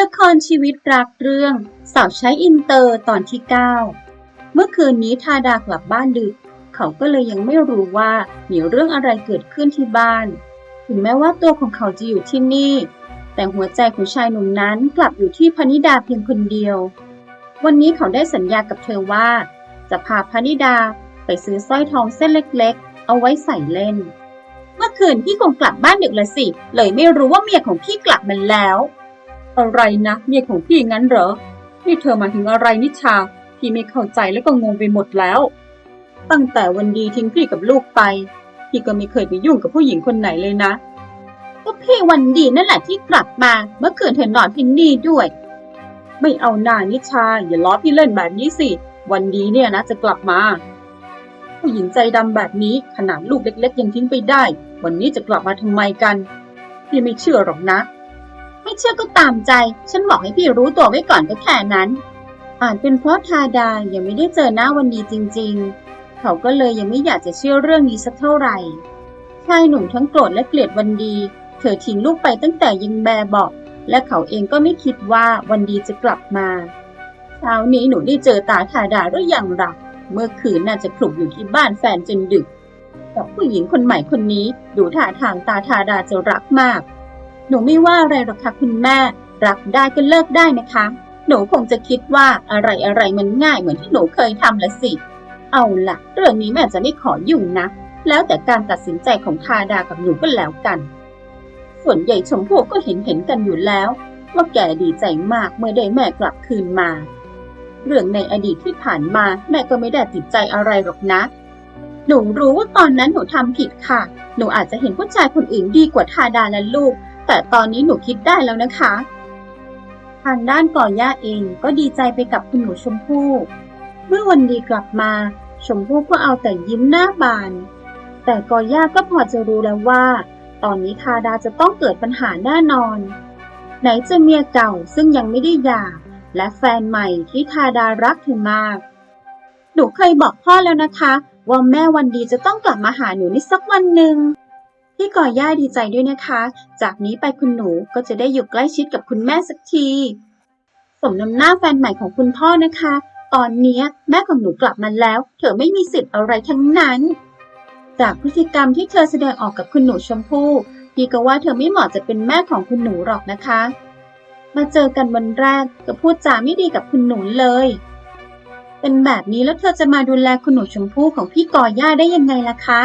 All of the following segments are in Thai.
ละครชีวิตรักเรื่อง สาวใช้อินเตอร์ตอนที่ 9 เมื่อคืนนี้ทาดากลับบ้านดึก เขาก็เลยยังไม่รู้ว่ามีเรื่องอะไรเกิดขึ้นที่บ้าน ถึงแม้ว่าตัวของเขาจะอยู่ที่นี่ แต่หัวใจของชายหนุ่มนั้นกลับอยู่ที่พนิดาเพียงคนเดียว วันนี้เขาได้สัญญากับเธอว่า จะพาพนิดาไปซื้อสร้อยทองเส้นเล็กๆ เอาไว้ใส่เล่น เมื่อคืนพี่คงกลับบ้านดึกละสิ เลยไม่รู้ว่าเมียของพี่กลับมาแล้ว อะไรนะเมียของพี่งั้นเหรอ นี่เธอมาถึงอะไรนิชา พี่ไม่เข้าใจแล้วก็งงไปหมดแล้ว ตั้งแต่วันดีทิ้งพี่กับลูกไป พี่ก็ไม่เคยไปยุ่งกับผู้หญิงคนไหนเลยนะ ก็พี่วันดีนั่นแหละที่กลับมา เมื่อคืนเธอนอนที่นี่ด้วย ไม่เอาหนานิชา อย่าล้อพี่เล่นแบบนี้สิ วันดีเนี่ยนะจะกลับมา ผู้หญิงใจดำแบบนี้ขนาดลูกเล็ก ๆ ยังทิ้งไปได้ วันนี้จะกลับมาทำไมกัน พี่ไม่เชื่อหรอกนะ ไม่เชื่อก็ตามใจ ฉันบอกให้พี่รู้ตัวไว้ก่อนก็แค่นั้น อ่าจเป็นเพราะทาดายังไม่ได้เจอหน้าวันดีจริง ๆ เขาก็เลยยังไม่อยากจะเชื่อเรื่องนี้สักเท่าไหร่ชายหนุ่มทั้งโกรธและเกลียดวันดี เธอทิ้งลูกไปตั้งแต่ยังแบบอก และเขาเองก็ไม่คิดว่าวันดีจะกลับมาเช้านี้หนูได้เจอตาทาดาหรือยังล่ะเมื่อคืนน่าจะคลุกอยู่ที่บ้านแฟนจนดึก กับผู้หญิงคนใหม่คนนี้ดูท่าทางตาทาดาจะรักมาก หนูไม่ว่าอะไรหรอกค่ะคุณแม่ รักได้ก็เลิกได้นะคะ หนูคงจะคิดว่าอะไรอะไรมันง่ายเหมือนที่หนูเคยทำละสิ เอาล่ะเรื่องนี้แม่จะไม่ขอยุ่งนะ แล้วแต่การตัดสินใจของทาดากับหนูก็แล้วกัน ส่วนใหญ่ชมพู่ก็เห็นเห็นกันอยู่แล้ว ว่าแกดีใจมากเมื่อได้แม่กลับคืนมา เรื่องในอดีตที่ผ่านมาแม่ก็ไม่ได้ติดใจอะไรหรอกนะหนูรู้ว่าตอนนั้นหนูทำผิดค่ะ หนูอาจจะเห็นผู้ชายคนอื่นดีกว่าทาดาและลูก แต่ตอนนี้หนูคิดได้แล้วนะคะ ทางด้านก่อย่าเองก็ดีใจไปกับคุณหนูชมพู่ เมื่อวันดีกลับมา ชมพู่ก็เอาแต่ยิ้มหน้าบาน แต่ก่อย่าก็พอจะรู้แล้วว่า ตอนนี้ทาดาจะต้องเกิดปัญหาแน่นอน ไหนจะเมียเก่าซึ่งยังไม่ได้หย่า และแฟนใหม่ที่ทาดารักเธอมาก หนูเคยบอกพ่อแล้วนะคะ ว่าแม่วันดีจะต้องกลับมาหาหนูในสักวันหนึ่ง พี่ก่อย่าดีใจด้วยนะคะ จากนี้ไปคุณหนูก็จะได้อยู่ใกล้ชิดกับคุณแม่สักที สมน้ำหน้าแฟนใหม่ของคุณพ่อนะคะ ตอนนี้แม่ของหนูกลับมาแล้ว เธอไม่มีสิทธิ์อะไรทั้งนั้น จากพฤติกรรมที่เธอแสดงออกกับคุณหนูชมพู่พี่ก็ว่าเธอไม่เหมาะจะเป็นแม่ของคุณหนูหรอกนะคะ มาเจอกันวันแรกก็พูดจาไม่ดีกับคุณหนูเลย เป็นแบบนี้แล้วเธอจะมาดูแลคุณหนูชมพู่ของพี่กอย่าได้ยังไงล่ะคะ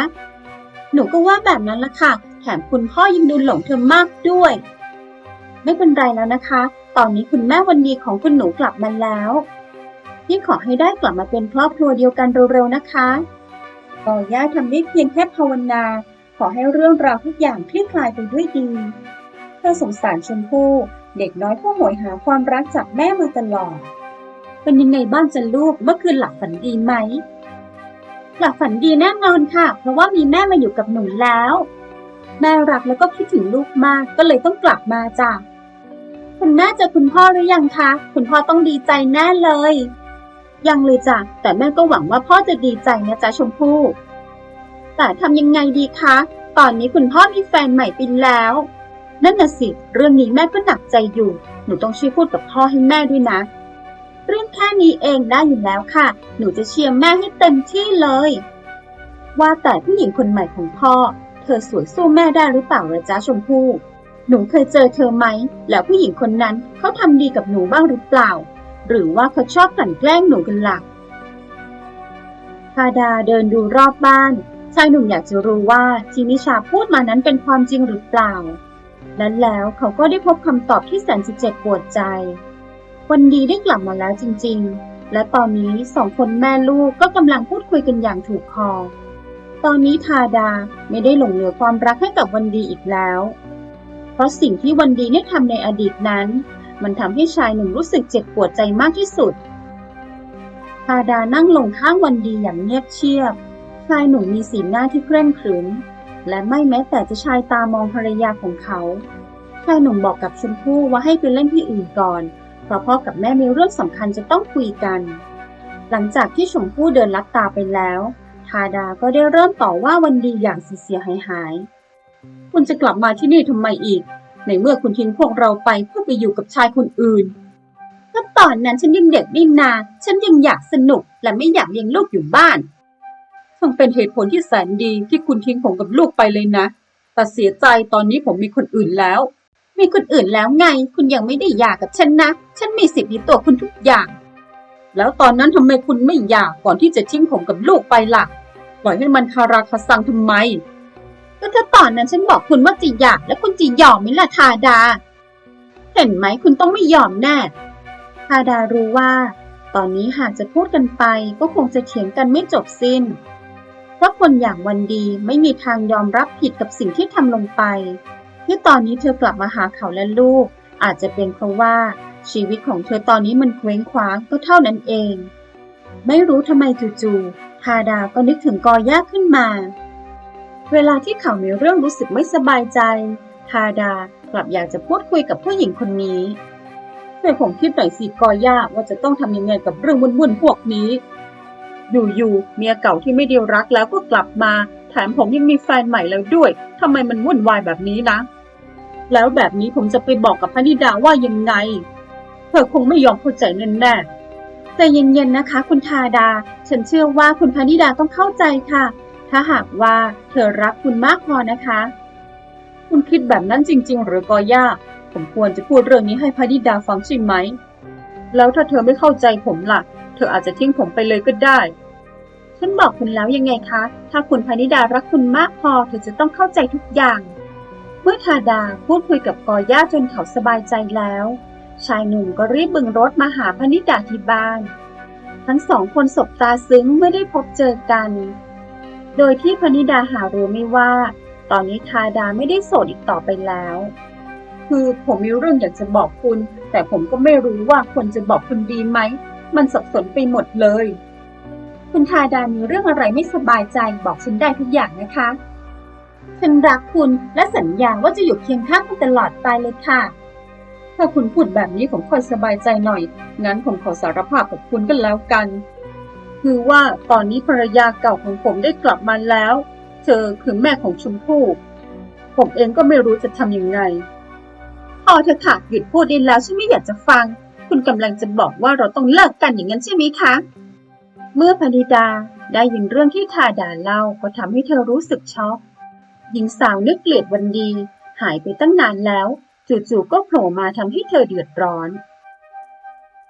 หนูก็ว่าแบบนั้นละค่ะ แถมคุณพ่อยังดูหลงเธอมากด้วย ไม่เป็นไรแล้วนะคะ ตอนนี้คุณแม่วันดีของคุณหนูกลับมาแล้วพี่งขอให้ได้กลับมาเป็นครอบครัวเดียวกันเร็วๆนะคะก่อย่าทำได้เพียงแค่ภาวนา ขอให้เรื่องราวทุกอย่างคลี่คลายไปด้วยดี เธอสงสารชมพู่เด็กน้อยผู้โหยหาความรักจากแม่มาตลอด เป็นยังไงบ้างจะลูกเมื่อคืนหลับฝันดีไหม หลับฝันดีแน่นอนค่ะ เพราะว่ามีแม่มาอยู่กับหนูแล้ว แม่รักแล้วก็คิดถึงลูกมากก็เลยต้องกลับมาจ้ะคุณแม่เจอคุณพ่อหรือยังคะ คุณพ่อต้องดีใจแน่เลย ยังเลยจ้ะแต่แม่ก็หวังว่าพ่อจะดีใจนะจ๊ะชมพู่ แต่ทำยังไงดีคะ ตอนนี้คุณพ่อมีแฟนใหม่ไปแล้ว นั่นน่ะสิ เรื่องนี้แม่ก็หนักใจอยู่ หนูต้องช่วยพูดกับพ่อให้แม่ด้วยนะ เรื่องแค่นี้เองได้อยู่แล้วค่ะ หนูจะเชียร์แม่ให้เต็มที่เลย ว่าแต่ผู้หญิงคนใหม่ของพ่อ เธอสวยสู้แม่ได้หรือเปล่าละจ๊ะชมพู่ หนูเคยเจอเธอไหม แล้วผู้หญิงคนนั้นเขาทำดีกับหนูบ้างหรือเปล่า หรือว่าเขาชอบกลั่นแกล้งหนูกันหล่ะทาดาเดินดูรอบบ้านชายหนุ่มอยากจะรู้ว่าที่นิชาพูดมานั้นเป็นความจริงหรือเปล่า และแล้วเขาก็ได้พบคำตอบที่แสนจะเจ็บปวดใจ วันดีได้กลับมาแล้วจริงๆ และตอนนี้สองคนแม่ลูกก็กำลังพูดคุยกันอย่างถูกคอ ตอนนี้ทาดาไม่ได้หลงเหลือความรักให้กับวันดีอีกแล้ว เพราะสิ่งที่วันดีได้ทำในอดีตนั้น มันทำให้ชายหนุ่มรู้สึกเจ็บปวดใจมากที่สุด ทาดานั่งลงข้างวันดีอย่างเงียบเชียบ ชายหนุ่มมีสีหน้าที่เคร่งขรึม และไม่แม้แต่จะชายตามองภรรยาของเขาชายหนุ่มบอกกับชมพู่ว่าให้ไปเล่นที่อื่นก่อน ราะพ่อกับแม่มีเรื่องสำคัญจะต้องคุยกัน หลังจากที่ชมพู่เดินลับตาไปแล้ว ทาดาก็ได้เริ่มต่อว่าวันดีอย่างเสียหายหาย คุณจะกลับมาที่นี่ทำไมอีก ในเมื่อคุณทิ้งพวกเราไปเพื่อไปอยู่กับชายคนอื่นก็ตอนนั้นฉันยังเด็กดินนา ฉันยังอยากสนุกและไม่อยากเลี้ยงลูกอยู่บ้านช่างเป็นเหตุผลที่แสนดีที่คุณทิ้งผมกับลูกไปเลยนะ แต่เสียใจตอนนี้ผมมีคนอื่นแล้ว มีคนอื่นแล้วไง คุณยังไม่ได้หย่ากับฉันนะ ฉันมีสิทธิ์ในตัวคุณทุกอย่าง แล้วตอนนั้นทำไมคุณไม่หย่าก่อนที่จะทิ้งผมกับลูกไปล่ะ ปล่อยให้มันคาราคาซังทำไม ก็ถ้าตอนนั้นฉันบอกคุณว่าจะหย่าแล้วคุณจะยอมไหมล่ะทาดา เห็นไหมคุณต้องไม่ยอมแน่ทาดารู้ว่า ตอนนี้หากจะพูดกันไปก็คงจะเถียงกันไม่จบสิ้น เพราะคนอย่างวันดีไม่มีทางยอมรับผิดกับสิ่งที่ทำลงไป ที่ตอนนี้เธอกลับมาหาเขาและลูก อาจจะเป็นเพราะว่าชีวิตของเธอตอนนี้มันเคว้งคว้างก็เท่านั้นเอง ไม่รู้ทำไมจู่ๆทาดาก็นึกถึงกอย่าขึ้นมา เวลาที่เขามีเรื่องรู้สึกไม่สบายใจทาดากลับอยากจะพูดคุยกับผู้หญิงคนนี้ช่วยผมคิดหน่อยสิกอย่าว่าจะต้องทำยังไงกับเรื่องวุ่นๆพวกนี้ อยู่ๆเมียเก่าที่ไม่ได้รักแล้วก็กลับมา แถมผมยังมีแฟนใหม่แล้วด้วยทำไมมันวุ่นวายแบบนี้นะ แล้วแบบนี้ผมจะไปบอกกับพนิดาว่ายังไง เธอคงไม่ยอมเข้าใจแน่ๆแต่เย็นๆนะคะ คุณทาดา ฉันเชื่อว่าคุณพนิดาต้องเข้าใจค่ะ ถ้าหากว่าเธอรักคุณมากพอนะคะ คุณคิดแบบนั้นจริง ๆ หรือกอย่าผมควรจะพูดเรื่องนี้ให้พนิดาฟังใช่ไหม แล้วถ้าเธอไม่เข้าใจผมล่ะ เธออาจจะทิ้งผมไปเลยก็ได้ ฉันบอกคุณแล้วยังไงคะ ถ้าคุณพนิดารักคุณมากพอ เธอจะต้องเข้าใจทุกอย่าง เมื่อทาดาพูดคุยกับกอย่าจนเขาสบายใจแล้ว ชายหนุ่มก็รีบบึงรถมาหาพนิดาที่บ้าน ทั้งสองคนสบตาซึ้งเมื่อได้พบเจอกัน โดยที่พนิดาหารู้ไม่ว่า ตอนนี้ทาดาไม่ได้โสดอีกต่อไปแล้ว คือผมมีเรื่องอยากจะบอกคุณ แต่ผมก็ไม่รู้ว่าควรจะบอกคุณดีไหม มันสับสนไปหมดเลย คุณทาดามีเรื่องอะไรไม่สบายใจบอกฉันได้ทุกอย่างนะคะ ฉันรักคุณและสัญญาว่าจะอยู่เคียงข้างคุณตลอดไปเลยค่ะ ถ้าคุณพูดแบบนี้ผมค่อยสบายใจหน่อย งั้นผมขอสารภาพกับคุณกันแล้วกัน คือว่าตอนนี้ภรรยาเก่าของผมได้กลับมาแล้ว เธอคือแม่ของชมพู่ผมเองก็ไม่รู้จะทำยังไง พอเธอค่ะหยุดพูดได้แล้วฉันไม่อยากจะฟัง คุณกำลังจะบอกว่าเราต้องเลิกกันอย่างนั้นใช่ไหมคะ เมื่อพนิดาได้ยินเรื่องที่ทาดาเล่าก็ทำให้เธอรู้สึกช็อก หญิงสาวนึกเกลียดวันดี หายไปตั้งนานแล้ว จู่ๆก็โผล่มาทำให้เธอเดือดร้อน